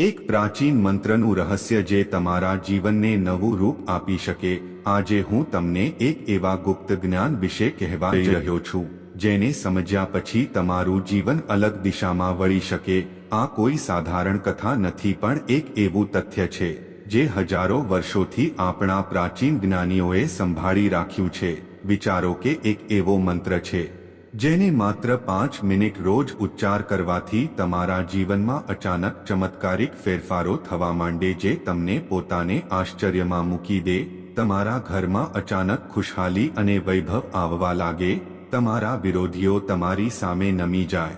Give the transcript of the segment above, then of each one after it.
એક પ્રાચીન મંત્રનું રહસ્ય જે તમારા જીવનને નવું રૂપ આપી શકે, આજે હું તમને એક એવા ગુપ્ત જ્ઞાન વિશે કહેવા જઈ રહ્યો છું, જેને સમજ્યા પછી તમારું જીવન અલગ દિશામાં વળી શકે, આ કોઈ સાધારણ કથા નથી પણ એક એવું તથ્ય છે, જે હજારો વર્ષોથી આપણા પ્રાચીન જ્ઞાનીઓએ સંભાળી રાખ્યું છે, વિચારો કે એક એવો મંત્ર છે. જેને માત્ર પાંચ મિનિટ રોજ ઉચ્ચાર કરવાથી તમારા જીવનમાં અચાનક ચમત્કારિક ફેરફારો થવા માંડે જે તમને પોતાને આશ્ચર્યમાં મૂકી દે, તમારા ઘરમાં અચાનક ખુશહાલી અને વૈભવ આવવા લાગે, તમારા વિરોધીઓ તમારી સામે નમી જાય.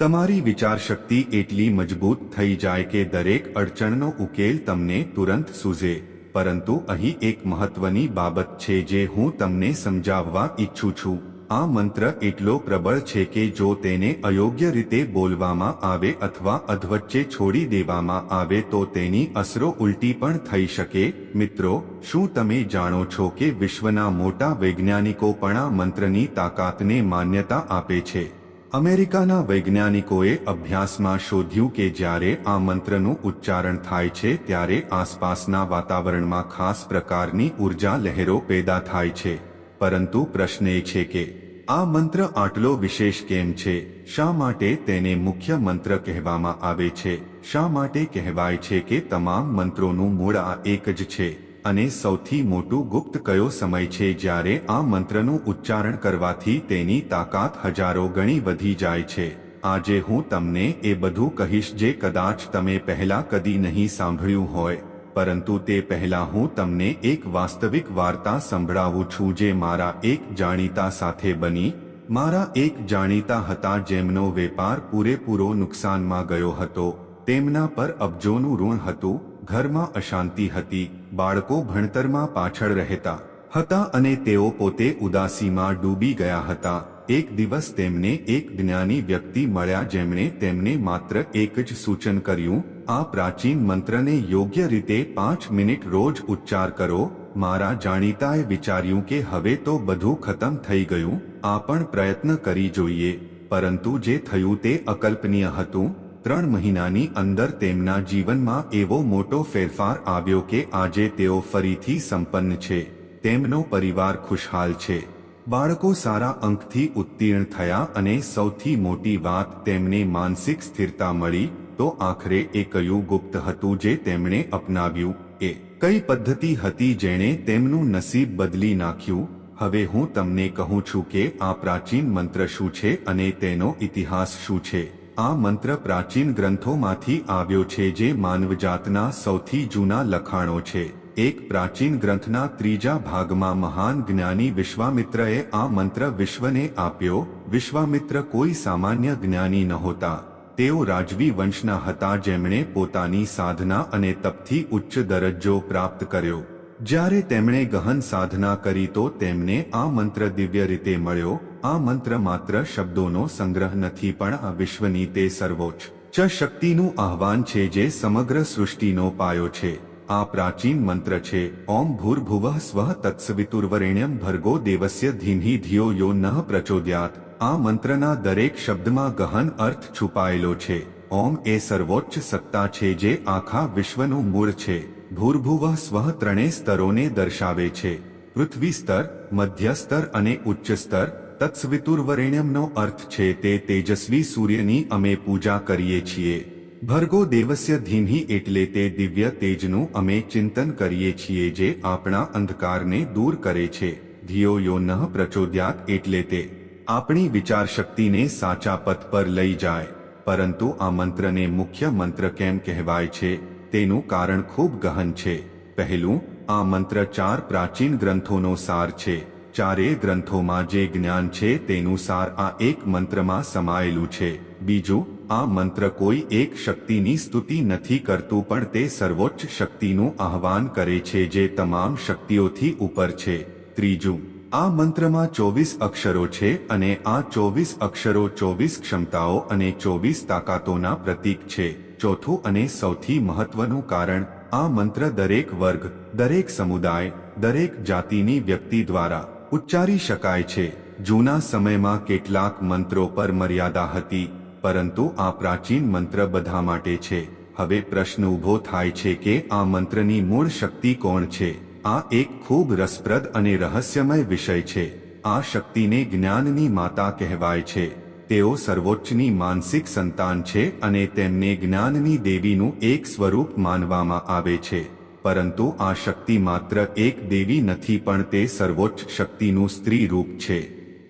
તમારી વિચારશક્તિ એટલી મજબૂત થઈ જાય કે દરેક અડચણનો ઉકેલ તમને તુરંત સૂઝે. પરંતુ અહીં એક મહત્વની બાબત છે જે હું તમને સમજાવવા ઈચ્છું છું. આ મંત્ર એટલો પ્રબળ છે કે જો તેને અયોગ્ય રીતે બોલવામાં આવે અથવા અધવચ્ચે છોડી દેવામાં આવે તો તેની અસરો ઉલટી પણ થઈ શકે. મિત્રો, શું તમે જાણો છો કે વિશ્વના મોટા વૈજ્ઞાનિકો પણ આ મંત્રની તાકાતને માન્યતા આપે છે? અમેરિકાના વૈજ્ઞાનિકોએ અભ્યાસમાં શોધ્યું કે જ્યારે આ મંત્રનું ઉચ્ચારણ થાય છે ત્યારે આસપાસના વાતાવરણમાં ખાસ પ્રકારની ઊર્જા લહેરો પેદા થાય છે. પરંતુ પ્રશ્ન એ છે કે, આ મંત્ર આટલો વિશેષ કેમ છે? શા માટે તેને મુખ્ય મંત્ર કહેવામાં આવે છે? શા માટે કહેવાય છે કે તમામ મંત્રોનું મૂળ આ એક જ છે? અને સૌથી મોટું ગુપ્ત કયો સમય છે જ્યારે આ મંત્રનું ઉચ્ચારણ કરવાથી તેની તાકાત હજારો ગણી વધી જાય છે? આજે હું તમને એ બધું કહીશ જે કદાચ તમે પહેલા કદી નહીં સાંભળ્યું હોય. પરંતુ તે પહેલા હું તમને એક વાસ્તવિક વાર્તા સંભળાવું છું જે મારા એક જાણીતા સાથે બની. મારા એક જાણીતા હતા જેમનો વેપાર પૂરેપૂરો નુકસાનમાં ગયો હતો. તેમના પર અબજોનું ઋણ હતું, ઘરમાં અશાંતિ હતી, બાળકો ભણતરમાં પાછળ રહેતા હતા અને તેઓ પોતે ઉદાસીમાં ડૂબી ગયા હતા. એક દિવસ તેમને એક જ્ઞાની વ્યક્તિ મળ્યા જેમણે તેમને માત્ર એક જ સૂચન કર્યું, આ પ્રાચીન મંત્રને યોગ્ય રીતે પાંચ મિનિટ રોજ ઉચ્ચાર કરો. મારા જાણીતાએ વિચાર્યું કે હવે તો બધું ખતમ થઈ ગયું, આ પણ પ્રયત્ન કરી જોઈએ. પરંતુ જે થયું તે અકલ્પનીય હતું. ત્રણ મહિનાની અંદર તેમના જીવનમાં એવો મોટો ફેરફાર આવ્યો કે આજે તેઓ ફરીથી સંપન્ન છે. તેમનો પરિવાર ખુશહાલ છે. બાળકો સારા અંકથી ઉત્તીર્ણ થયા અને સૌથી મોટી વાત તેમને માનસિક સ્થિરતા મળી, તો આખરે એ કયું ગુપ્ત હતું જે તેમણે અપનાવ્યું? એ કઈ પદ્ધતિ હતી જેણે તેમનું નસીબ બદલી નાખ્યું? હવે હું તમને કહું છું કે આ પ્રાચીન મંત્ર શું છે અને તેનો ઇતિહાસ શું છે? આ મંત્ર પ્રાચીન ગ્રંથોમાંથી આવ્યો છે જે માનવજાતના સૌથી જૂના લખાણો છે. એક પ્રાચીન ગ્રંથના ત્રીજા ભાગમાં મહાન જ્ઞાની વિશ્વામિત્રએ આ મંત્ર વિશ્વને આપ્યો. વિશ્વામિત્ર કોઈ સામાન્ય જ્ઞાની નહોતા. તેઓ રાજવી વંશના હતા જેમણે પોતાની સાધના અને તપથી ઉચ્ચ દરજ્જો પ્રાપ્ત કર્યો. જ્યારે તેમણે ગહન સાધના કરી તો તેમને આ મંત્ર દિવ્ય રીતે મળ્યો. આ મંત્ર માત્ર શબ્દોનો સંગ્રહ નથી પણ આ વિશ્વની તે સર્વોચ્ચ શક્તિનું આહ્વાન છે જે સમગ્ર સૃષ્ટિનો પાયો છે. આ પ્રાચીન મંત્ર છે, ઓમ ભૂર્ભુવ સ્વ તત્સવિતુર્વરેણ્યમ ભર્ગો દેવસ્ય ધીમી ધિયો યો નઃ પ્રચોદ્યાત. આ મંત્રના દરેક શબ્દમાં ગહન અર્થ છુપાયેલો છે. ઓમ એ સર્વોચ્ચ સત્તા છે જે આખા વિશ્વનું મૂળ છે. ભૂર્ભુવ સ્વ ત્રણેય સ્તરોને દર્શાવે છે. પૃથ્વી સ્તર, મધ્ય સ્તર અને ઉચ્ચ સ્તર, તત્સવિતુર્વરેણ્યમનો અર્થ છે તે તેજસ્વી સૂર્યની અમે પૂજા કરીએ છીએ. ભર્ગો દેવસ્ય ધીમી એટલે તે દિવ્ય તેજનું અમે ચિંતન કરીએ છીએ જે આપણા અંધકારને દૂર કરે છે. ધિયો યો નઃ પ્રચોદ્યાત એટલે તે આપણી વિચારશક્તિને સાચા પથ પર લઈ જાય. પરંતુ આ મંત્રને મુખ્ય મંત્ર કેમ કહેવાય છે? તેનું કારણ ખૂબ ગહન છે. પહેલું, આ મંત્ર ચાર પ્રાચીન ગ્રંથોનો સાર છે. ચારેય ગ્રંથોમાં જે જ્ઞાન છે તેનું સાર આ એક મંત્રમાં સમાયેલું છે. બીજું, આ મંત્ર કોઈ એક શક્તિની સ્તુતિ નથી કરતું પણ તે સર્વોચ્ચ શક્તિનું આહ્વાન કરે છે જે તમામ શક્તિઓથી ઉપર છે. ત્રીજું, આ મંત્રમાં ચોવીસ અક્ષરો છે અને આ ચોવીસ અક્ષરો ચોવીસ ક્ષમતાઓ અને ચોવીસ તાકાતોના પ્રતીક છે. ચોથું અને સૌથી મહત્વનું કારણ, આ મંત્ર દરેક વર્ગ, દરેક સમુદાય, દરેક જાતિની વ્યક્તિ દ્વારા ઉચ્ચારી શકાય છે. જૂના સમયમાં કેટલાક મંત્રો પર મર્યાદા હતી, પરંતુ આ પ્રાચીન મંત્ર બધા માટે છે. હવે પ્રશ્ન ઊભો થાય છે કે આ મંત્રની મૂળ શક્તિ કોણ છે? આ એક ખૂબ રસપ્રદ અને રહસ્યમય વિષય છે. આ શક્તિને જ્ઞાનની માતા કહેવાય છે. તેઓ સર્વોચ્ચની માનસિક સંતાન છે અને તેમને જ્ઞાનની દેવીનું એક સ્વરૂપ માનવામાં આવે છે. પરંતુ આ શક્તિ માત્ર એક દેવી નથી પણ તે સર્વોચ્ચ શક્તિનું સ્ત્રી રૂપ છે.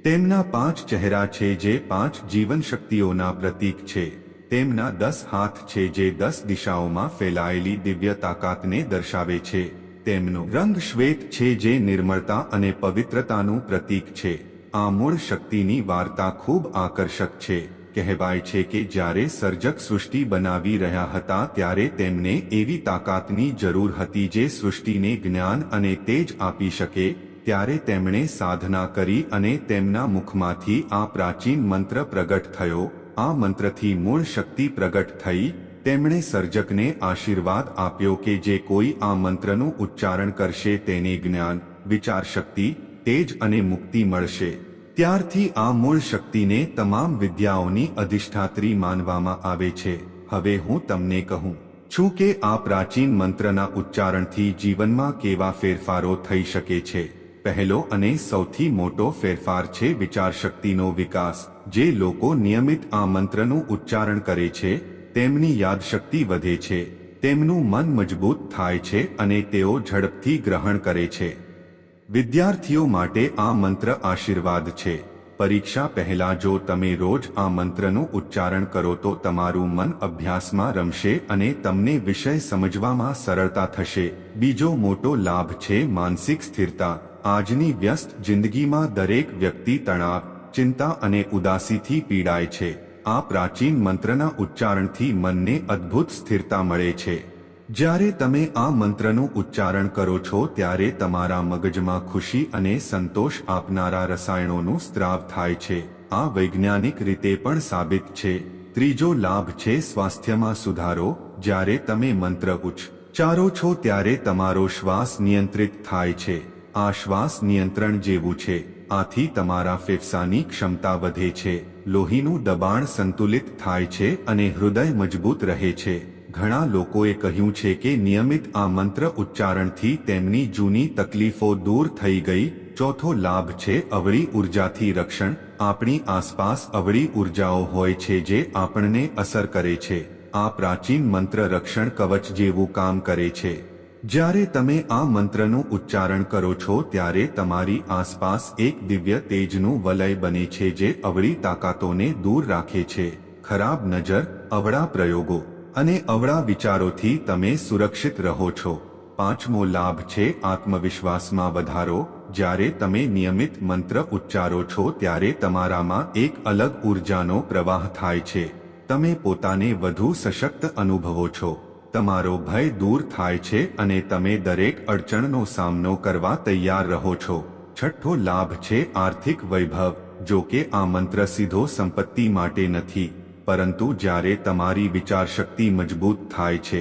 તેમના પાંચ ચહેરા છે જે પાંચ જીવન શક્તિઓના પ્રતીક છે. તેમના દસ હાથ છે જે દસ દિશાઓમાં ફેલાયેલી દિવ્ય તાકાતને દર્શાવે છે. તેમનો રંગ શ્વેત છે જે નિર્મળતા અને પવિત્રતાનું પ્રતીક છે. આ મૂળ શક્તિની વાર્તા ખૂબ આકર્ષક છે. કહેવાય છે કે જ્યારે સર્જક સૃષ્ટિ બનાવી રહ્યા હતા ત્યારે તેમને એવી તાકાતની જરૂર હતી જે સૃષ્ટિને જ્ઞાન અને તેજ આપી શકે, ત્યારે તેમણે સાધના કરી અને તેમના મુખમાંથી આ પ્રાચીન મંત્ર પ્રગટ થયો. આ મંત્રથી મૂળ શક્તિ પ્રગટ થઈ. તેમણે સર્જકને આશીર્વાદ આપ્યો કે જે કોઈ આ મંત્રનું ઉચ્ચારણ કરશે તેને જ્ઞાન વિચાર શક્તિ તેજ અને મુક્તિ મળશે. ત્યારથી આ મૂળ શક્તિને તમામ વિદ્યાઓની અધિષ્ઠાત્રી માનવામાં આવે છે. હવે હું તમને કહું છું કે આ પ્રાચીન મંત્રના ઉચ્ચારણથી જીવનમાં કેવા ફેરફારો થઈ શકે છે. પહેલો અને સૌથી મોટો ફેરફાર છે વિચારશક્તિનો વિકાસ. જે લોકો નિયમિત આ મંત્રનું ઉચ્ચારણ કરે છે, તેમની યાદશક્તિ વધે છે, તેમનું મન મજબૂત થાય છે અને તેઓ ઝડપથી ગ્રહણ કરે છે. વિદ્યાર્થીઓ માટે આ મંત્ર આશીર્વાદ છે. પરીક્ષા પહેલા જો તમે રોજ આ મંત્રનું ઉચ્ચારણ કરો તો તમારું મન અભ્યાસમાં રમશે અને તમને વિષય સમજવામાં સરળતા થશે. બીજો મોટો લાભ છે માનસિક સ્થિરતા. આજની વ્યસ્ત જિંદગીમાં દરેક વ્યક્તિ તણાવ, ચિંતા અને ઉદાસીથી પીડાય છે. આ પ્રાચીન મંત્રના ઉચ્ચારણથી મનને અદ્ભુત સ્થિરતા મળે છે. જ્યારે તમે આ મંત્રનું ઉચ્ચારણ કરો છો ત્યારે તમારા મગજમાં ખુશી અને સંતોષ આપનારા રસાયણોનું સ્ત્રાવ થાય છે. આ વૈજ્ઞાનિક રીતે પણ સાબિત છે. ત્રીજો લાભ છે સ્વાસ્થ્યમાં સુધારો. જ્યારે તમે મંત્ર ઉચ્ચારો છો ત્યારે તમારો શ્વાસ નિયંત્રિત થાય છે. આ શ્વાસ નિયંત્રણ જેવું છે. આથી તમારા ફેફસાની ક્ષમતા વધે છે. લોહીનું દબાણ સંતુલિત થાય છે અને હૃદય મજબૂત રહે છે. ઘણા લોકોએ કહ્યું છે કે નિયમિત આ મંત્ર ઉચ્ચારણથી તેમની જૂની તકલીફો દૂર થઈ ગઈ. ચોથો લાભ છે અવળી ઉર્જાથી રક્ષણ. આપણી આસપાસ અવળી ઉર્જાઓ હોય છે જે આપણને અસર કરે છે. આ પ્રાચીન મંત્ર રક્ષણ કવચ જેવું કામ કરે છે. જ્યારે તમે આ મંત્રનું ઉચ્ચારણ કરો છો ત્યારે તમારી આસપાસ એક દિવ્ય તેજનું વલય બને છે જે અવળી તાકાતોને દૂર રાખે છે. ખરાબ નજર, અવળા પ્રયોગો. અને અવળા વિચારોથી તમે સુરક્ષિત રહો છો. પાંચમો લાભ છે આત્મવિશ્વાસમાં વધારો. જ્યારે તમે નિયમિત મંત્ર ઉચ્ચારો છો ત્યારે તમારામાં એક અલગ ઉર્જાનો પ્રવાહ થાય છે. તમે પોતાને વધુ સશક્ત અનુભવો છો. તમારો ભય દૂર થાય છે અને તમે દરેક અડચણનો સામનો કરવા તૈયાર રહો છો. છઠ્ઠો લાભ છે આર્થિક વૈભવ. જો કે આ મંત્ર સીધો સંપત્તિ માટે નથી. પરંતુ જ્યારે તમારી વિચારશક્તિ મજબૂત થાય છે,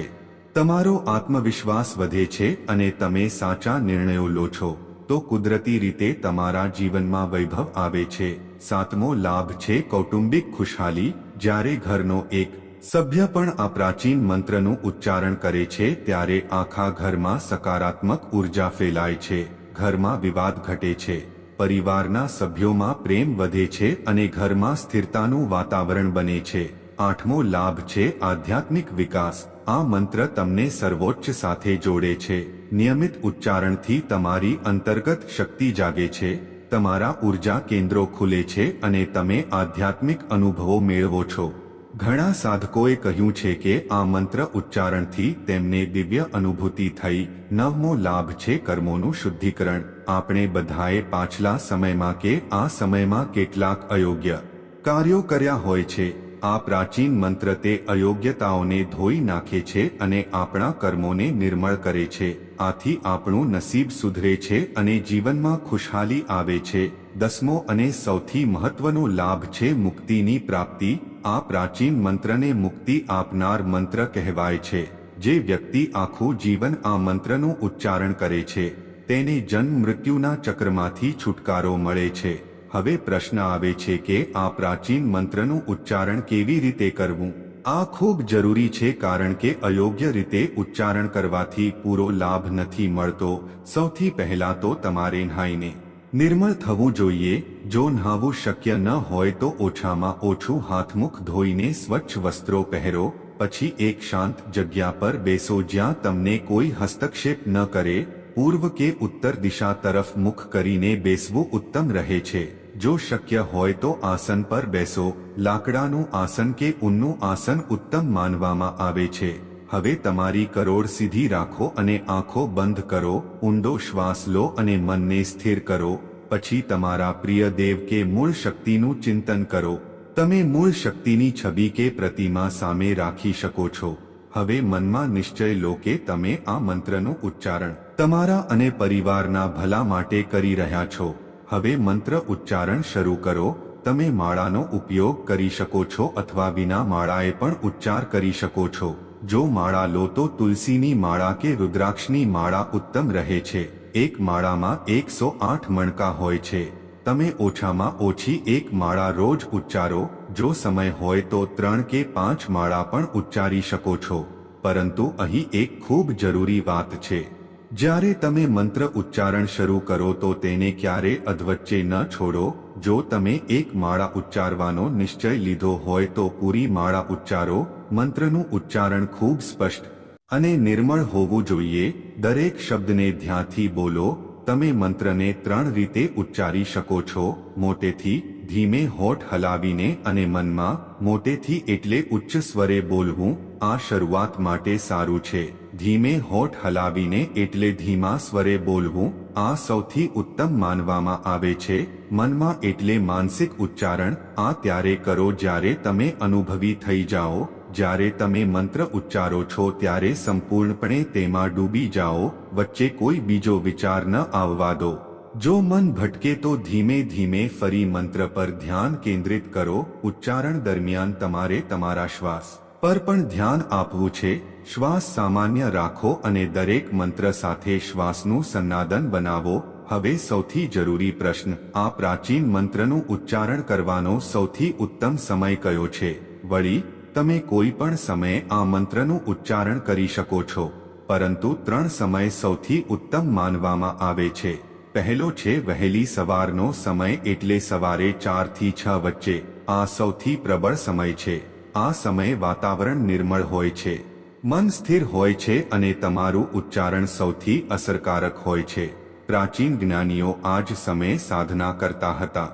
તમારો આત્મવિશ્વાસ વધે છે અને તમે સાચા નિર્ણયો લો છો, તો કુદરતી રીતે તમારા જીવનમાં વૈભવ આવે છે. સાતમો લાભ છે કૌટુંબિક ખુશહાલી. જ્યારે ઘરનો એક સભ્ય પણ આ પ્રાચીન મંત્રનું ઉચ્ચારણ કરે છે, ત્યારે આખા ઘરમાં સકારાત્મક ઊર્જા ફેલાય છે, ઘરમાં વિવાદ ઘટે છે. પરિવારના સભ્યોમાં પ્રેમ વધે છે અને ઘરમાં સ્થિરતાનું વાતાવરણ બને છે. આઠમો લાભ છે આધ્યાત્મિક વિકાસ. આ મંત્ર તમને સર્વોચ્ચ સાથે જોડે છે. નિયમિત ઉચ્ચારણથી તમારી અંતર્ગત શક્તિ જાગે છે. તમારા ઊર્જા કેન્દ્રો ખુલે છે અને તમે આધ્યાત્મિક અનુભવો મેળવો છો. ઘણા સાધકોએ કહ્યું છે કે આ મંત્ર ઉચ્ચારણથી તેમને દિવ્ય અનુભૂતિ થઈ. નવમો લાભ છે કર્મોનું શુદ્ધિકરણ. આપણે બધાએ પાછલા સમયમાં કે આ સમયમાં કેટલાક અયોગ્ય કાર્યો કર્યા હોય છે. આ પ્રાચીન મંત્ર તે અયોગ્યતાઓને ધોઈ નાખે છે અને આપણા કર્મોને નિર્મળ કરે છે. આથી આપણું નસીબ સુધરે છે અને જીવનમાં ખુશહાલી આવે છે. દસમો અને સૌથી મહત્વનો લાભ છે મુક્તિની પ્રાપ્તિ. આ પ્રાચીન મંત્રને મુક્તિ આપનાર મંત્ર કહેવાય છે. જે વ્યક્તિ આખું જીવન આ મંત્રનું ઉચ્ચારણ કરે છે. તેને જન્મ મૃત્યુના ચક્રમાંથી છુટકારો મળે છે. હવે પ્રશ્ન આવે છે કે આ પ્રાચીન મંત્રનું ઉચ્ચારણ કેવી રીતે કરવું? આ ખૂબ જરૂરી છે કારણ કે અયોગ્ય રીતે ઉચ્ચારણ કરવાથી પૂરો લાભ નથી મળતો. સૌથી પહેલા તો તમારે નહાઈને નિર્મળ થવું જોઈએ. જો નહાવું શક્ય ન હોય તો ઓછામાં ઓછું હાથમુખ ધોઈને સ્વચ્છ વસ્ત્રો પહેરો. પછી એક શાંત જગ્યા પર બેસો જ્યાં તમને કોઈ હસ્તક્ષેપ ન કરે. પૂર્વ કે ઉત્તર દિશા તરફ મુખ કરીને બેસવું ઉત્તમ રહે છે. જો શક્ય હોય તો આસન પર બેસો. લાકડાનું આસન કે ઊનનું આસન ઉત્તમ માનવામાં આવે છે. હવે તમારી કરોડ સીધી રાખો અને આંખો બંધ કરો, ઊંડો શ્વાસ લો અને મનને સ્થિર કરો. પછી તમારા પ્રિય દેવ કે મૂળ શક્તિનું ચિંતન કરો. તમે મૂળ શક્તિની છબી કે પ્રતિમા સામે રાખી શકો છો. હવે મનમાં નિશ્ચય લો કે તમે આ મંત્રનું ઉચ્ચારણ તમારા અને પરિવારના ભલા માટે કરી રહ્યા છો. હવે મંત્ર ઉચ્ચારણ શરૂ કરો. તમે માળાનો ઉપયોગ કરી શકો છો અથવા વિના માળાએ પણ ઉચ્ચાર કરી શકો છો. જો માળા લો તો તુલસીની માળા કે રુદ્રાક્ષની માળા ઉત્તમ રહે છે. એક માળામાં એકસો આઠ મણકા હોય છે. તમે ઓછામાં ઓછી એક માળા રોજ ઉચ્ચારો. જો સમય હોય તો ત્રણ કે પાંચ માળા પણ ઉચ્ચારી શકો છો. પરંતુ અહીં એક ખૂબ જરૂરી વાત છે. જ્યારે તમે મંત્ર ઉચ્ચારણ શરૂ કરો તો તેને ક્યારે અધવચ્ચે ન છોડો. જો તમે એક માળા ઉચ્ચારવાનો નિશ્ચય લીધો હોય તો પૂરી માળા ઉચ્ચારો. મંત્રનું ઉચ્ચારણ ખૂબ સ્પષ્ટ અને નિર્મળ હોવું જોઈએ. દરેક શબ્દને ધ્યાનથી બોલો. તમે મંત્રને ત્રણ રીતે ઉચ્ચારી શકો છો. મોટેથી ધીમે હોઠ હલાવીને અને મનમાં મોટેથી એટલે ઉચ્ચ સ્વરે બોલવું આ શરૂઆત માટે સારું છે. ધીમે હોઠ હલાવીને એટલે ધીમા સ્વરે બોલવું આ સૌથી ઉત્તમ માનવામાં આવે છે. મનમાં એટલે માનસિક ઉચ્ચારણ, આ ત્યારે કરો જ્યારે તમે અનુભવી થઈ જાઓ, જ્યારે તમે મંત્ર ઉચ્ચારો છો ત્યારે સંપૂર્ણપણે તેમાં ડૂબી જાઓ, વચ્ચે કોઈ બીજો વિચાર ન આવવા દો. જો મન ભટકે તો ધીમે ધીમે ફરી મંત્ર પર ધ્યાન કેન્દ્રિત કરો. ઉચ્ચારણ દરમિયાન તમારે તમારા શ્વાસ પર પણ ધ્યાન આપવું છે. શ્વાસ સામાન્ય રાખો અને દરેક મંત્ર સાથે શ્વાસનું સંનાદન બનાવો. હવે સૌથી જરૂરી પ્રશ્ન, આ પ્રાચીન મંત્રનું ઉચ્ચારણ કરવાનો સૌથી ઉત્તમ સમય કયો છે? વળી, તમે કોઈ પણ સમયે આ મંત્રનું ઉચ્ચારણ કરી શકો છો. પરંતુ ત્રણ સમય સૌથી ઉત્તમ માનવામાં આવે છે. પહેલો છે વહેલી સવારનો સમય એટલે સવારે ચારથી છ વચ્ચે. આ સૌથી પ્રબળ સમય છે. આ સમયે વાતાવરણ નિર્મળ હોય છે. મન સ્થિર હોય છે અને તમારું ઉચ્ચારણ સૌથી અસરકારક હોય છે. પ્રાચીન જ્ઞાનીઓ આ જ સમયે સાધના કરતા હતા.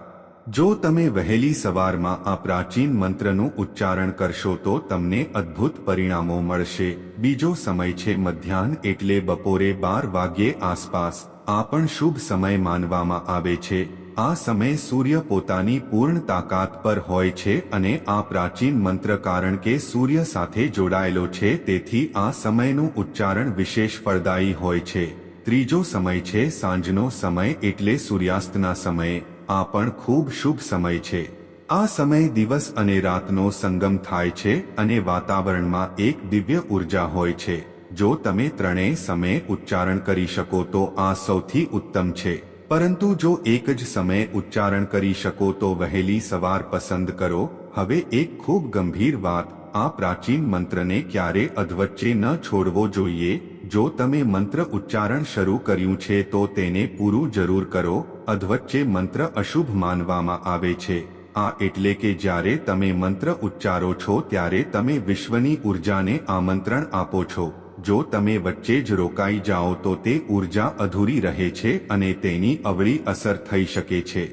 જો તમે વહેલી સવારમાં આ પ્રાચીન મંત્રનું ઉચ્ચારણ કરશો તો તમને અદ્ભુત પરિણામો મળશે. બીજો સમય છે મધ્યાહન એટલે બપોરે બાર વાગ્યે આસપાસ. આ પણ શુભ સમય માનવામાં આવે છે. આ સમય સૂર્ય પોતાની પૂર્ણ તાકાત પર હોય છે અને આ પ્રાચીન મંત્ર કારણ કે સૂર્ય સાથે જોડાયેલો છે તેથી આ સમયનું ઉચ્ચારણ વિશેષ ફળદાયી હોય છે. ત્રીજો સમય છે સાંજનો સમય એટલે સૂર્યાસ્તના સમયે. આ પણ ખૂબ શુભ સમય છે. આ સમય દિવસ અને રાતનો સંગમ થાય છે અને વાતાવરણમાં એક દિવ્ય ઊર્જા હોય છે. જો તમે ત્રણેય સમયે ઉચ્ચારણ કરી શકો તો આ સૌથી ઉત્તમ છે. પરંતુ જો એક જ સમયે ઉચ્ચારણ કરી શકો તો વહેલી સવાર પસંદ કરો. હવે એક ખૂબ ગંભીર વાત, આ પ્રાચીન મંત્રને ક્યારે અધવચ્ચે ન છોડવો જોઈએ? જો તમે મંત્ર ઉચ્ચારણ શરૂ કર્યું છે તો તેને પૂરું જરૂર કરો. અધવચ્ચે મંત્ર અશુભ માનવામાં આવે છે. આ એટલે કે જ્યારે તમે મંત્ર ઉચ્ચારો છો ત્યારે તમે વિશ્વની ઉર્જાને આમંત્રણ આપો છો. જો તમે વચ્ચે જ રોકાઈ જાઓ તો તે ઊર્જા અધૂરી રહે છે અને તેની અવળી અસર થઈ શકે છે.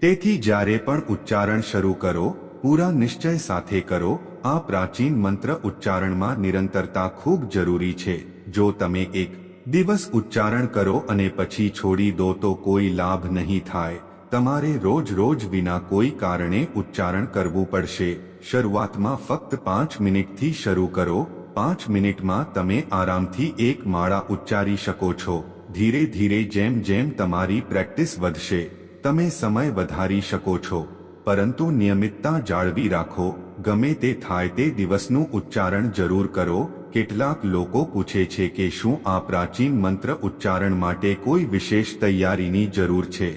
તેથી જ્યારે પણ ઉચ્ચારણ શરૂ કરો, પૂરા નિશ્ચય સાથે કરો, આ પ્રાચીન મંત્ર ઉચ્ચારણમાં નિરંતરતા ખૂબ જરૂરી છે. જો તમે એક દિવસ ઉચ્ચારણ કરો અને પછી છોડી દો તો કોઈ લાભ નહીં થાય. તમારે રોજ રોજ વિના કોઈ કારણે ઉચ્ચારણ કરવું પડશે. શરૂઆતમાં ફક્ત પાંચ મિનિટથી શરૂ કરો પાંચ મિનિટમાં તમે આરામથી એક માળા ઉચ્ચારી શકો છો. ધીરે ધીરે જેમ જેમ તમારી પ્રેક્ટિસ વધશે, તમે સમય વધારી શકો છો. પરંતુ નિયમિતતા જાળવી રાખો, ગમે તે થાય તે દિવસનું ઉચ્ચારણ જરૂર કરો. કેટલાક લોકો પૂછે છે કે શું આ પ્રાચીન મંત્ર ઉચ્ચારણ માટે કોઈ વિશેષ તૈયારીની જરૂર છે?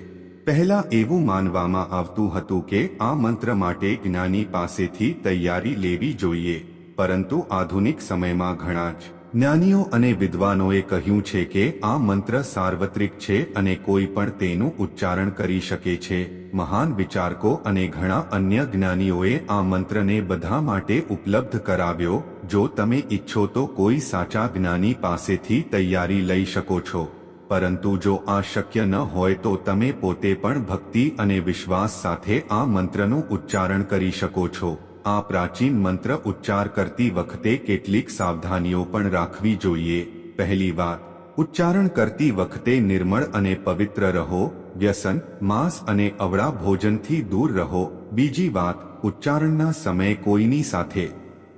પહેલા એવું માનવામાં આવતું હતું કે આ મંત્ર માટે જ્ઞાની પાસેથી તૈયારી લેવી જોઈએ. પરંતુ આધુનિક સમયમાં ઘણા જ જ્ઞાનીઓ અને વિદ્વાનોએ કહ્યું છે કે આ મંત્ર સાર્વત્રિક છે અને કોઈ પણ તેનું ઉચ્ચારણ કરી શકે છે. મહાન વિચારકો અને ઘણા અન્ય જ્ઞાનીઓએ આ મંત્રને બધા માટે ઉપલબ્ધ કરાવ્યો. જો તમે ઈચ્છો તો કોઈ સાચા જ્ઞાની પાસેથી તૈયારી લઈ શકો છો. પરંતુ જો આ શક્ય ન હોય તો તમે પોતે પણ ભક્તિ અને વિશ્વાસ સાથે આ મંત્રનું ઉચ્ચારણ કરી શકો છો. આ પ્રાચીન મંત્ર ઉચ્ચાર કરતી વખતે કેટલીક સાવધાનીઓ પણ રાખવી જોઈએ. પહેલી વાત, ઉચ્ચારણ કરતી વખતે નિર્મળ અને પવિત્ર રહો, વ્યસન, માંસ અને અવળા ભોજનથી દૂર રહો. બીજી વાત, ઉચ્ચારણના સમયે કોઈની સાથે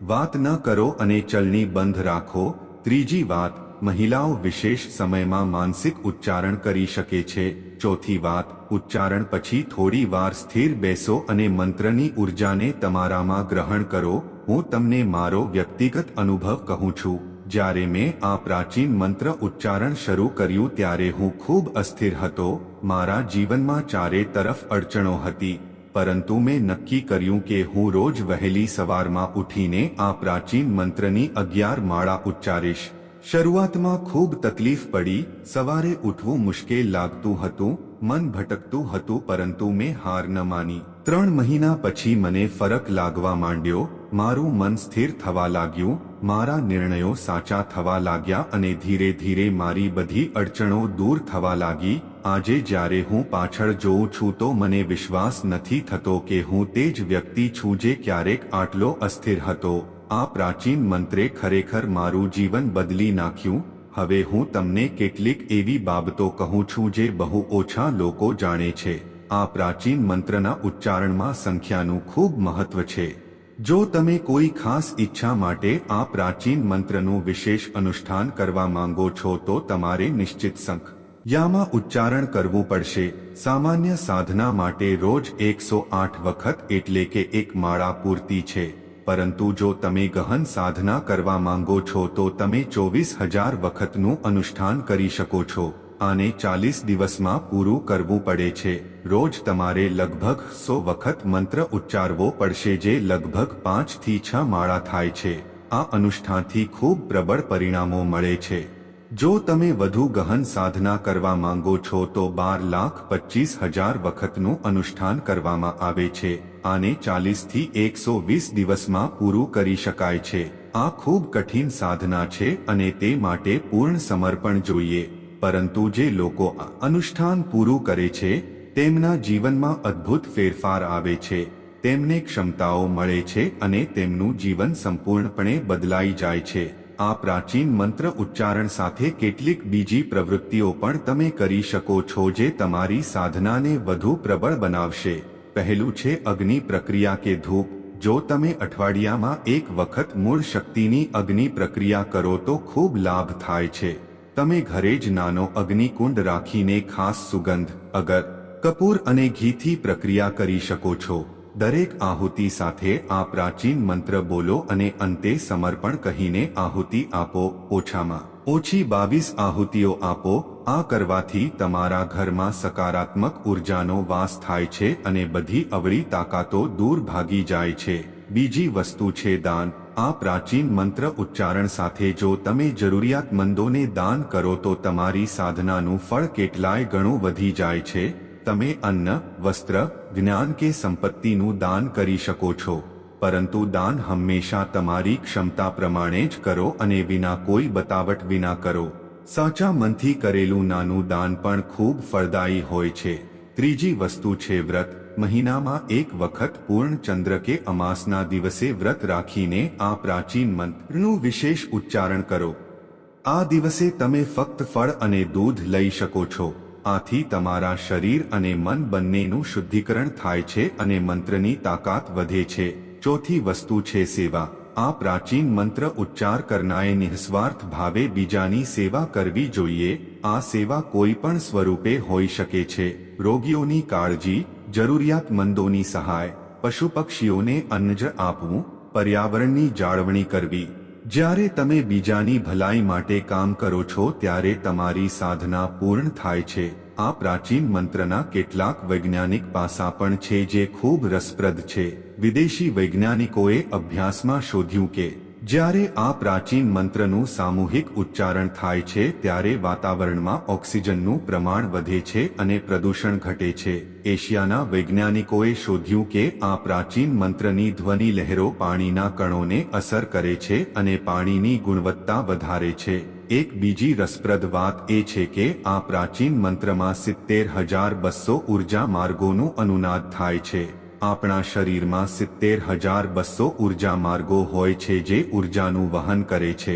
વાત ન કરો અને ચલણી બંધ રાખો. ત્રીજી વાત, મહિલાઓ વિશેષ સમયમાં માનસિક ઉચ્ચારણ કરી શકે છે. ચોથી વાત, ઉચ્ચારણ પછી થોડી વાર સ્થિર બેસો અને મંત્રની ઉર્જાને તમારામાં ગ્રહણ કરો, હું તમને મારો વ્યક્તિગત અનુભવ કહું છું. જ્યારે મેં આ પ્રાચીન મંત્ર ઉચ્ચારણ શરૂ કર્યું ત્યારે હું ખૂબ અસ્થિર હતો, મારા જીવનમાં ચારે તરફ અડચણો હતી. પરંતુ મેં નક્કી કર્યું કે હું રોજ વહેલી સવારમાં ઉઠીને આ પ્રાચીન મંત્રની અગિયાર માળા ઉચ્ચારીશ. શરૂઆતમાં ખૂબ તકલીફ પડી, સવારે ઉઠવું મુશ્કેલ લાગતું હતું, મન ભટકતું હતું પરંતુ મેં હાર ન માની. ત્રણ મહિના પછી મને ફરક લાગવા માંડ્યો, મારું મન સ્થિર થવા લાગ્યું, મારા નિર્ણયો સાચા થવા લાગ્યા અને ધીરે ધીરે મારી બધી અડચણો દૂર થવા લાગી. આજે જ્યારે હું પાછળ જોઉં છું તો મને વિશ્વાસ નથી થતો કે હું તે જ વ્યક્તિ છું જે ક્યારેક આટલો અસ્થિર હતો. આ પ્રાચીન મંત્રે ખરેખર મારું જીવન બદલી નાખ્યું. હવે હું તમને કેટલીક એવી બાબતો કહું છું જે બહુ ઓછા લોકો જાણે છે. આ પ્રાચીન મંત્રના ઉચ્ચારણમાં સંખ્યાનું ખૂબ મહત્વ છે. જો તમે કોઈ ખાસ ઈચ્છા માટે આ પ્રાચીન મંત્રનું વિશેષ અનુષ્ઠાન કરવા માંગો છો તો તમારે નિશ્ચિત સંખ યામાં ઉચ્ચારણ કરવું પડશે. સામાન્ય સાધના માટે રોજ એકસો આઠ વખત એટલે કે એક માળા પૂરતી છે. પરંતુ જો તમે ગહન સાધના કરવા માંગો છો તો તમે ચોવીસ હજાર વખતનું અનુષ્ઠાન કરી શકો છો. આને ચાલીસ દિવસમાં પૂરું કરવું પડે છે. રોજ તમારે લગભગ સો વખત મંત્ર ઉચ્ચારવો પડશે જે લગભગ પાંચથી છ માળા થાય છે. આ અનુષ્ઠાનથી ખૂબ પ્રબળ પરિણામો મળે છે. જો તમે વધુ ગહન સાધના કરવા માંગો છો તો બાર લાખ પચીસ હજાર વખતનું અનુષ્ઠાન કરવામાં આવે છે. આને ચાલીસથી એકસો વીસ દિવસમાં પૂરું કરી શકાય છે. આ ખૂબ કઠિન સાધના છે અને તે માટે પૂર્ણ સમર્પણ જોઈએ. પરંતુ જે લોકો આ અનુષ્ઠાન પૂરું કરે છે, તેમના જીવનમાં અદ્ભુત ફેરફાર આવે છે. તેમને ક્ષમતાઓ મળે છે અને તેમનું જીવન સંપૂર્ણપણે બદલાઈ જાય છે. આ પ્રાચીન મંત્ર ઉચ્ચારણ સાથે કેટલીક બીજી પ્રવૃત્તિઓ પણ તમે કરી શકો છો જે તમારી સાધનાને વધુ પ્રબળ બનાવશે. પહેલું છે અગ્નિ પ્રક્રિયા કે ધૂપ. જો તમે અઠવાડિયામાં એક વખત મૂળ શક્તિની અગ્નિ પ્રક્રિયા કરો તો ખૂબ લાભ થાય છે. તમે ઘરે જ નાનો અગ્નિકુંડ રાખીને ખાસ સુગંધ, અગર, કપૂર અને ઘીથી પ્રક્રિયા કરી શકો છો. દરેક આહુતિ સાથે આ પ્રાચીન મંત્ર બોલો અને અંતે સમર્પણ કહીને આહુતિ આપો ઓછામાં. ઓછી બાવીસ આહુતિઓ આપો આ કરવાથી તમારા ઘરમાં સકારાત્મક ઉર્જાનો વાસ થાય છે અને બધી અવળી તાકાતો દૂર ભાગી જાય છે. બીજી વસ્તુ છે દાન. આ પ્રાચીન મંત્ર ઉચ્ચારણ સાથે જો તમે જરૂરિયાતમંદોને દાન કરો તો તમારી સાધનાનું ફળ કેટલાય ગણું વધી જાય છે. તમે અન્ન, વસ્ત્ર, જ્ઞાન કે સંપત્તિનું દાન કરી શકો છો. પરંતુ દાન હંમેશા તમારી ક્ષમતા પ્રમાણે જ કરો અને વિના કોઈ બતાવટ વિના કરો. સાચા મનથી કરેલું નાનું દાન પણ ખૂબ ફળદાયી હોય છે. ત્રીજી વસ્તુ છે વ્રત. મહિનામાં એક વખત પૂર્ણ ચંદ્ર કે અમાસના દિવસે વ્રત રાખીને આ પ્રાચીન મંત્રનું વિશેષ ઉચ્ચારણ કરો. આ દિવસે તમે ફક્ત ફળ અને દૂધ લઈ શકો છો. આથી તમારા શરીર અને મન બંનેનું શુદ્ધિકરણ થાય છે અને મંત્રની તાકાત વધે છે. ચોથી વસ્તુ છે સેવા. આ પ્રાચીન મંત્ર ઉચ્ચાર કરનાએ નિઃસ્વાર્થ ભાવે બીજાની સેવા કરવી જોઈએ, આ સેવા કોઈ પણ સ્વરૂપે હોઈ શકે છે. રોગીઓની કાળજી, જરૂરિયાતમંદોની સહાય પશુ પક્ષીઓને અન્નજ આપવું, પર્યાવરણની જાળવણી કરવી. જ્યારે તમે બીજાની ભલાઈ માટે કામ કરો છો ત્યારે તમારી સાધના પૂર્ણ થાય છે. આ પ્રાચીન મંત્રના કેટલાક વૈજ્ઞાનિક પાસા પણ છે જે ખૂબ રસપ્રદ છે. વિદેશી વૈજ્ઞાનિકોએ અભ્યાસમાં શોધ્યું કે, જ્યારે આ પ્રાચીન મંત્રનું સામૂહિક ઉચ્ચારણ થાય છે, ત્યારે વાતાવરણમાં ઓક્સિજનનું પ્રમાણ વધે છે અને પ્રદૂષણ ઘટે છે. એશિયાના વૈજ્ઞાનિકોએ શોધ્યું કે, આ પ્રાચીન મંત્રની ધ્વનિ લહેરો પાણીના કણોને અસર કરે છે અને પાણીની ગુણવત્તા વધારે છે. એક બીજી રસપ્રદ વાત એ છે કે, આ પ્રાચીન મંત્રમાં સિત્તેર હજાર બસો ઊર્જા માર્ગોનું અનુનાદ થાય છે. આપણા શરીરમાં સિત્તેર હજાર બસો ઊર્જા માર્ગો હોય છે જે ઉર્જાનું વહન કરે છે.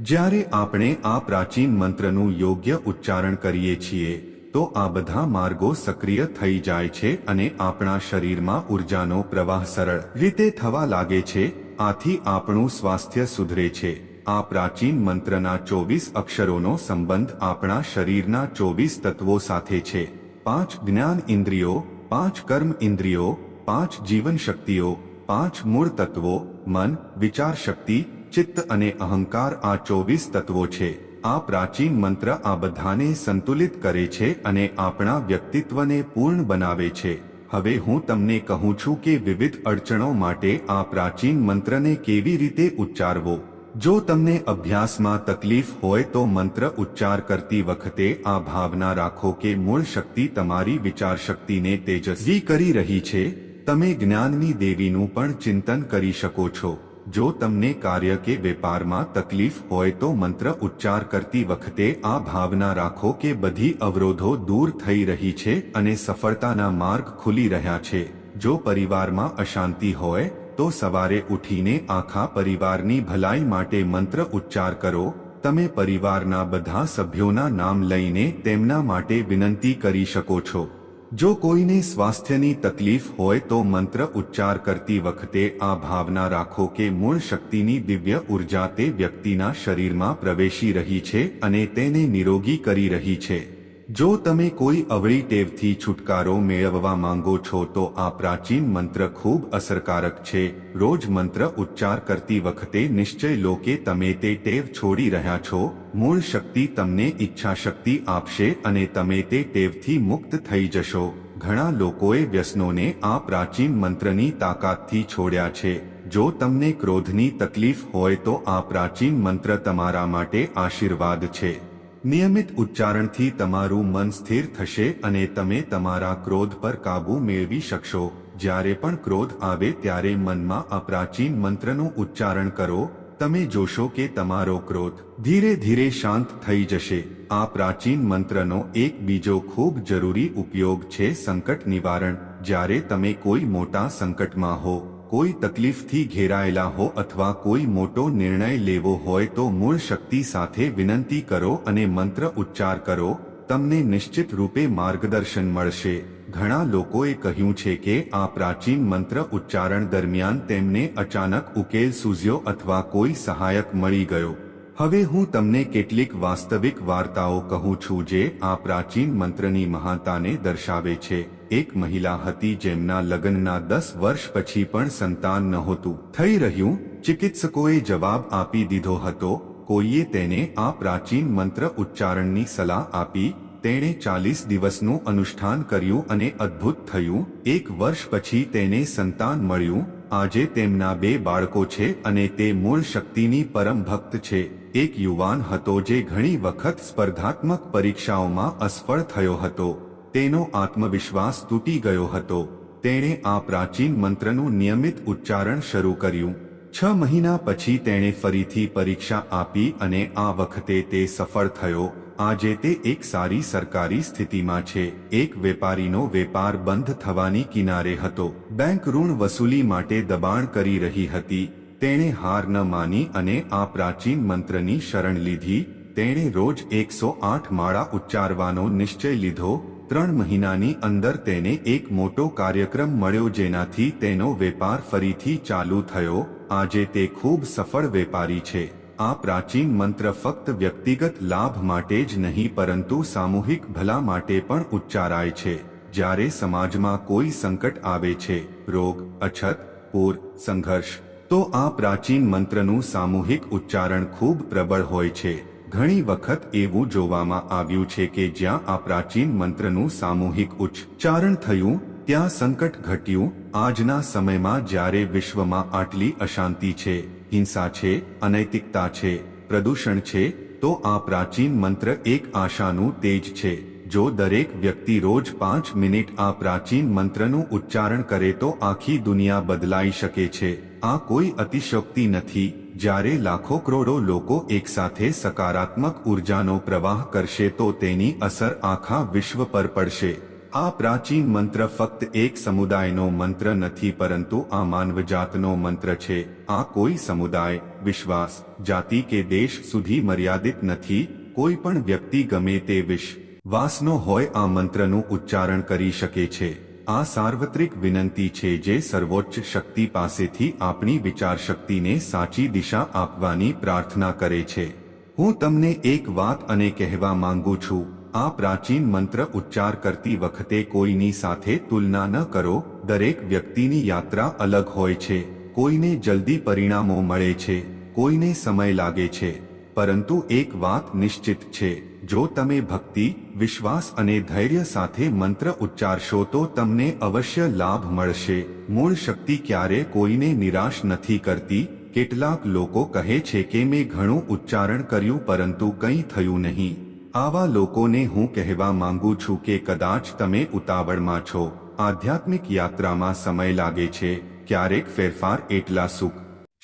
જ્યારે આપણે આ પ્રાચીન મંત્રનું યોગ્ય ઉચ્ચારણ કરીએ છીએ, તો આ બધા માર્ગો સક્રિય થઈ જાય છે અને આપણા શરીરમાં ઉર્જાનો પ્રવાહ સરળ રીતે થવા લાગે છે, આથી આપણું સ્વાસ્થ્ય સુધરે છે. આ પ્રાચીન મંત્રના ચોવીસ અક્ષરોનો સંબંધ આપણા શરીરના ચોવીસ તત્વો સાથે છે. પાંચ જ્ઞાન ઇન્દ્રિયો, પાંચ કર્મ ઇન્દ્રિયો પાંચ જીવન શક્તિઓ પાંચ મૂળ તત્વો, મન, વિચાર શક્તિ, ચિત્ત અને અહંકાર આ ચોવીસ તત્વો છે. આ પ્રાચીન મંત્ર આ બધાને સંતુલિત કરે છે અને આપણા વ્યક્તિત્વને પૂર્ણ બનાવે છે. હવે હું તમને કહું છું કે વિવિધ અડચણો માટે આ પ્રાચીન મંત્રને કેવી રીતે ઉચ્ચારવો? જો તમને અભ્યાસમાં તકલીફ હોય તો મંત્ર ઉચ્ચાર કરતી વખતે આ ભાવના રાખો કે મૂળ શક્તિ તમારી વિચાર શક્તિને તેજસ્વી કરી રહી છે. તમે જ્ઞાનની દેવીનું પણ ચિંતન કરી શકો છો. જો તમને કાર્ય કે વેપારમાં તકલીફ હોય તો મંત્ર ઉચ્ચાર કરતી વખતે આ ભાવના રાખો કે બધી અવરોધો દૂર થઈ રહી છે અને સફળતાના માર્ગ ખુલી રહ્યા છે. જો પરિવારમાં અશાંતિ હોય, તો સવારે ઉઠીને આખા પરિવારની ભલાઈ માટે મંત્ર ઉચ્ચાર કરો. તમે પરિવારના બધા સભ્યોના નામ લઈને તેમના માટે વિનંતી કરી શકો છો. જો કોઈને સ્વાસ્થ્યની તકલીફ હોય તો મંત્ર ઉચ્ચાર કરતી વખતે આ ભાવના રાખો કે મૂળ શક્તિની દિવ્ય ઊર્જા તે વ્યક્તિના શરીરમાં પ્રવેશી રહી છે અને તેને નિરોગી કરી રહી છે. જો તમે કોઈ અવળી ટેવથી છુટકારો મેળવવા માંગો છો, તો આ પ્રાચીન મંત્ર ખૂબ અસરકારક છે. રોજ મંત્ર ઉચ્ચાર કરતી વખતે નિશ્ચય લો કે તમે તે ટેવ છોડી રહ્યા છો. મૂળ શક્તિ તમને ઈચ્છા શક્તિ આપશે અને તમે તે ટેવથી મુક્ત થઈ જશો. ઘણા લોકોએ વ્યસનોને આ પ્રાચીન મંત્રની તાકાતથી છોડ્યા છે. જો તમને ક્રોધની તકલીફ હોય, તો આ પ્રાચીન મંત્ર તમારા માટે આશીર્વાદ છે. નિયમિત ઉચ્ચારણથી તમારું મન સ્થિર થશે અને તમે તમારા ક્રોધ પર કાબૂ મેળવી શકશો. જ્યારે પણ ક્રોધ આવે ત્યારે મનમાં આ પ્રાચીન મંત્રનું ઉચ્ચારણ કરો. તમે જોશો કે તમારો ક્રોધ ધીરે ધીરે શાંત થઈ જશે. આ પ્રાચીન મંત્રનો એક બીજો ખૂબ જરૂરી ઉપયોગ છે સંકટ નિવારણ. જ્યારે તમે કોઈ મોટા સંકટમાં હો કોઈ તકલીફથી ઘેરાયેલા હો અથવા કોઈ મોટો નિર્ણય લેવો હોય તો મૂળ શક્તિ સાથે વિનંતી કરો અને મંત્ર ઉચ્ચાર કરો, તમને નિશ્ચિત રૂપે માર્ગદર્શન મળશે. ઘણા લોકોએ કહ્યું છે કે આ પ્રાચીન મંત્ર ઉચ્ચારણ દરમિયાન તેમને અચાનક ઉકેલ સૂઝ્યો અથવા કોઈ સહાયક મળી ગયો. હવે હું તમને કેટલીક વાસ્તવિક વાર્તાઓ કહું છું જે આ પ્રાચીન મંત્રની મહાનતાને દર્શાવે છે. એક મહિલા હતી જેમના લગ્નના દસ વર્ષ પછી પણ સંતાન નહોતું. થઈ રહ્યું, ચિકિત્સકોએ જવાબ આપી દીધો હતો, કોઈએ તેને આ પ્રાચીન મંત્ર ઉચ્ચારણની સલાહ આપી, તેણે ચાલીસ દિવસનું અનુષ્ઠાન કર્યું અને અદ્ભુત થયું. એક વર્ષ પછી તેને સંતાન મળ્યું. આજે તેમના બે બાળકો છે અને તે મૂળ શક્તિની પરમ ભક્ત છે. એક યુવાન હતો જે ઘણી વખત સ્પર્ધાત્મક પરીક્ષાઓમાં અસફળ થયો હતો. તેનો આત્મવિશ્વાસ તૂટી ગયો હતો. તેણે આ પ્રાચીન મંત્રનું નિયમિત ઉચ્ચારણ શરૂ કર્યું. છ મહિના પછી તેણે ફરીથી પરીક્ષા આપી અને આ વખતે તે સફળ થયો. આજે તે એક સારી સરકારી સ્થિતિમાં છે. એક વેપારીનો વેપાર બંધ થવાની કિનારે હતો. બેંક ઋણ વસૂલી માટે દબાણ કરી રહી હતી. તેણે હાર ન માની અને આ પ્રાચીન મંત્રની શરણ લીધી. તેણે રોજ એકસો આઠ માળા ઉચ્ચારવાનો નિશ્ચય લીધો. ત્રણ મહિનાની અંદર તેને એક મોટો કાર્યક્રમ મળ્યો જેનાથી તેનો વેપાર ફરીથી ચાલુ થયો. આજે તે ખૂબ સફળ વેપારી છે. આ પ્રાચીન મંત્ર ફક્ત વ્યક્તિગત લાભ માટે જ નહીં, પરંતુ સામૂહિક ભલા માટે પણ ઉચ્ચારાય છે. જ્યારે સમાજમાં કોઈ સંકટ આવે છે, રોગ, અછત, પૂર, સંઘર્ષ તો આ પ્રાચીન મંત્રનું સામૂહિક ઉચ્ચારણ ખૂબ પ્રબળ હોય છે. ઘણી વખત એવું જોવામાં આવ્યું છે કે જ્યાં આ પ્રાચીન મંત્રનું સામૂહિક ઉચ્ચારણ થયું, ત્યાં સંકટ ઘટ્યું. આજના સમયમાં જ્યારે વિશ્વમાં આટલી અશાંતિ છે, હિંસા છે, અનૈતિકતા છે, પ્રદૂષણ છે, તો આ પ્રાચીન મંત્ર એક આશાનું તેજ છે. જો દરેક વ્યક્તિ રોજ પાંચ મિનિટ આ પ્રાચીન મંત્રનું ઉચ્ચારણ કરે તો આખી દુનિયા બદલાઈ શકે છે. આ કોઈ અતિશયોક્તિ નથી, જ્યારે લાખો કરોડો લોકો એકસાથે સકારાત્મક ઉર્જાનો પ્રવાહ કરશે તો તેની અસર આખા વિશ્વ પર પડશે. આ પ્રાચીન મંત્ર ફક્ત એક સમુદાયનો મંત્ર નથી પરંતુ આ માનવજાતનો મંત્ર છે. આ કોઈ સમુદાય, વિશ્વાસ, જાતિ કે દેશ સુધી મર્યાદિત નથી, કોઈ પણ વ્યક્તિ ગમે તે વિશ્વાસનો હોય આ મંત્રનું ઉચ્ચારણ કરી શકે છે. આ સાર્વત્રિક વિનંતી છે જે સર્વોચ્ચ શક્તિ પાસેથી આપણી વિચારશક્તિને સાચી દિશા આપવાની પ્રાર્થના કરે છે. હું તમને એક વાત અને કહેવા માંગુ છું. આ પ્રાચીન મંત્ર ઉચ્ચાર કરતી વખતે કોઈની સાથે તુલના ન કરો. દરેક વ્યક્તિની યાત્રા અલગ હોય છે. કોઈને જલ્દી પરિણામો મળે છે. કોઈને સમય લાગે છે. પરંતુ એક વાત નિશ્ચિત છે, જો તમે ભક્તિ, વિશ્વાસ અને ધૈર્ય સાથે મંત્ર ઉચ્ચારશો તો તમને અવશ્ય લાભ મળશે. મૂળ શક્તિ ક્યારે કોઈને નિરાશ નથી કરતી. કેટલાક લોકો કહે છે કે મેં ઘણું ઉચ્ચારણ કર્યું પરંતુ કંઈ થયું નહીં. આવા લોકોને હું કહેવા માંગુ છું કે કદાચ તમે ઉતાવળમાં છો. આધ્યાત્મિક યાત્રામાં સમય લાગે છે. ક્યારેક ફેરફાર એટલા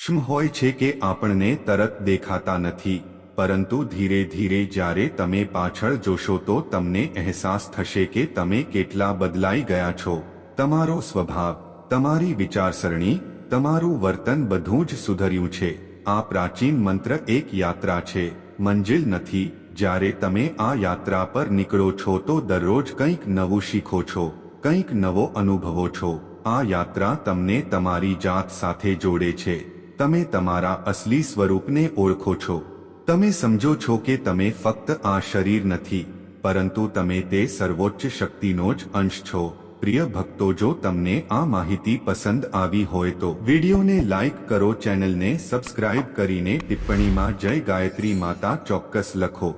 સૂક્ષ્મ હોય છે કે આપણને તરત દેખાતા નથી, પરંતુ ધીરે ધીરે જ્યારે તમે પાછળ જોશો તો તમને અહેસાસ થશે કે તમે કેટલા બદલાઈ ગયા છો. તમારો સ્વભાવ, તમારી વિચારસરણી, તમારું વર્તન બધું જ સુધર્યું છે. આ પ્રાચીન મંત્ર એક યાત્રા છે. મંજિલ નથી, જ્યારે તમે આ યાત્રા પર નીકળો છો તો દરરોજ કંઈક નવું શીખો છો, કંઈક નવો અનુભવો છો. આ યાત્રા તમને તમારી જાત સાથે જોડે છે. તમે તમારા અસલી સ્વરૂપને ઓળખો છો. તમે સમજો છો કે તમે ફક્ત આ શરીર નથી, પરંતુ તમે તે સર્વોચ્ચ શક્તિનો જ અંશ છો. પ્રિય ભક્તો, જો તમને આ માહિતી પસંદ આવી હોય તો વિડીયોને લાઈક કરો, ચેનલને સબસ્ક્રાઇબ કરીને ટિપ્પણીમાં જય ગાયત્રી માતા ચોક્કસ લખો.